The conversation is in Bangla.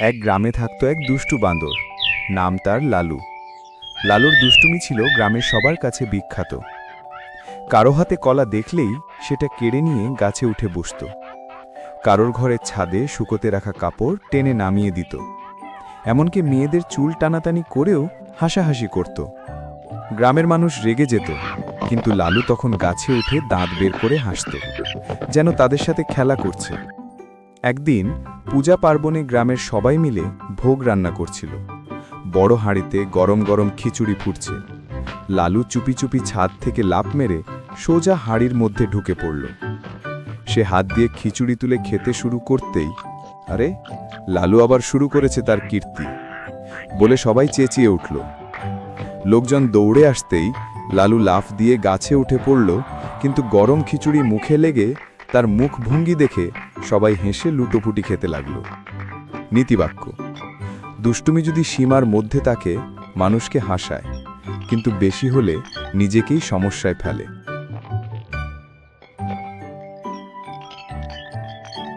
এক গ্রামে থাকতো এক দুষ্টু বাঁদর নাম তার লালু। লালুর দুষ্টুমি ছিল গ্রামের সবার কাছে বিখ্যাত। কারও হাতে কলা দেখলেই সেটা কেড়ে নিয়ে গাছে উঠে বসত। কারোর ঘরের ছাদে শুকোতে রাখা কাপড় টেনে নামিয়ে দিত। এমনকি মেয়েদের চুল টানাটানি করেও হাসাহাসি করত। গ্রামের মানুষ রেগে যেত, কিন্তু লালু তখন গাছে উঠে দাঁত বের করে হাসত, যেন তাদের সাথে খেলা করছে। একদিন পূজা পার্বণে গ্রামের সবাই মিলে ভোগ রান্না করছিল। বড় হাঁড়িতে গরম গরম খিচুড়ি ফুটছে। লালু চুপি চুপি ছাদ থেকে লাফ মেরে সোজা হাঁড়ির মধ্যে ঢুকে পড়ল। সে হাত দিয়ে খিচুড়ি তুলে খেতে শুরু করতেই আরে, লালু আবার শুরু করেছে তার কীর্তি বলে সবাই চেঁচিয়ে উঠল। লোকজন দৌড়ে আসতেই লালু লাফ দিয়ে গাছে উঠে পড়ল, কিন্তু গরম খিচুড়ি মুখে লেগে তার মুখ ভঙ্গি দেখে সবাই হেসে লুটোপুটি খেতে লাগল। নীতিবাক্য, দুষ্টুমি যদি সীমার মধ্যে থাকে, মানুষকে হাসায়, কিন্তু বেশি হলে নিজেকেই সমস্যায় ফেলে।